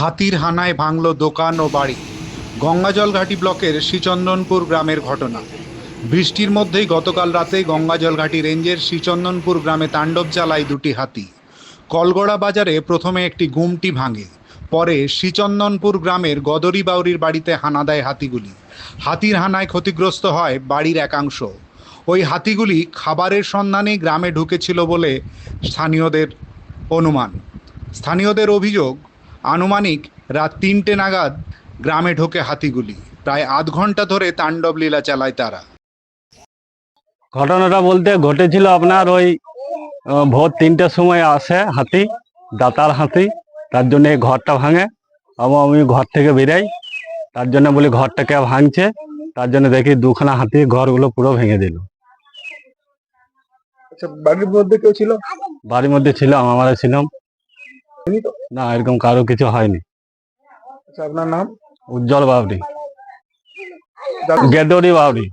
হাতির হানায় ভাঙল দোকান ও বাড়ি। গঙ্গাজলঘাটি ব্লকের শ্রীচন্দনপুর গ্রামের ঘটনা। বৃষ্টির মধ্যেই গতকাল রাতে গঙ্গাজলঘাটি রেঞ্জের শ্রীচন্দনপুর গ্রামে তাণ্ডব চালায় দুটি হাতি। কলগড়া বাজারে প্রথমে একটি গুমটি ভাঙে, পরে শ্রীচন্দনপুর গ্রামের গদরি বাউরির বাড়িতে হানা দেয় হাতিগুলি। হাতির হানায় ক্ষতিগ্রস্ত হয় বাড়ির একাংশ। ওই হাতিগুলি খাবারের সন্ধানে গ্রামে ঢুকেছিল বলে স্থানীয়দের অনুমান। স্থানীয়দের অভিযোগ আনুমানিক রাত তিনটে নাগাদ গ্রামে ঢোকে হাতিগুলি। প্রায় আধ ঘণ্টা ধরে তাণ্ডব লীলা চালায় তারা। ঘটনাটা বলতে ঘটেছিল আপনার ওই ভোর তিনটের সময় আসে হাতি দাতার হাতি তার জন্য এই ঘরটা ভাঙে। এবং আমি ঘর থেকে বেরাই তার জন্য বলি ঘরটাকে ভাঙছে তার জন্য দেখি দুখানা হাতি ঘরগুলো পুরো ভেঙে দিল। আচ্ছা বাড়ির মধ্যে কেউ ছিল? বাড়ির মধ্যে ছিলাম আমরা ছিলাম? না এরকম কারও কিছু হয়নি। আচ্ছা আপনার নাম? উজ্জ্বল বাবরি। গেদরি বাবরি।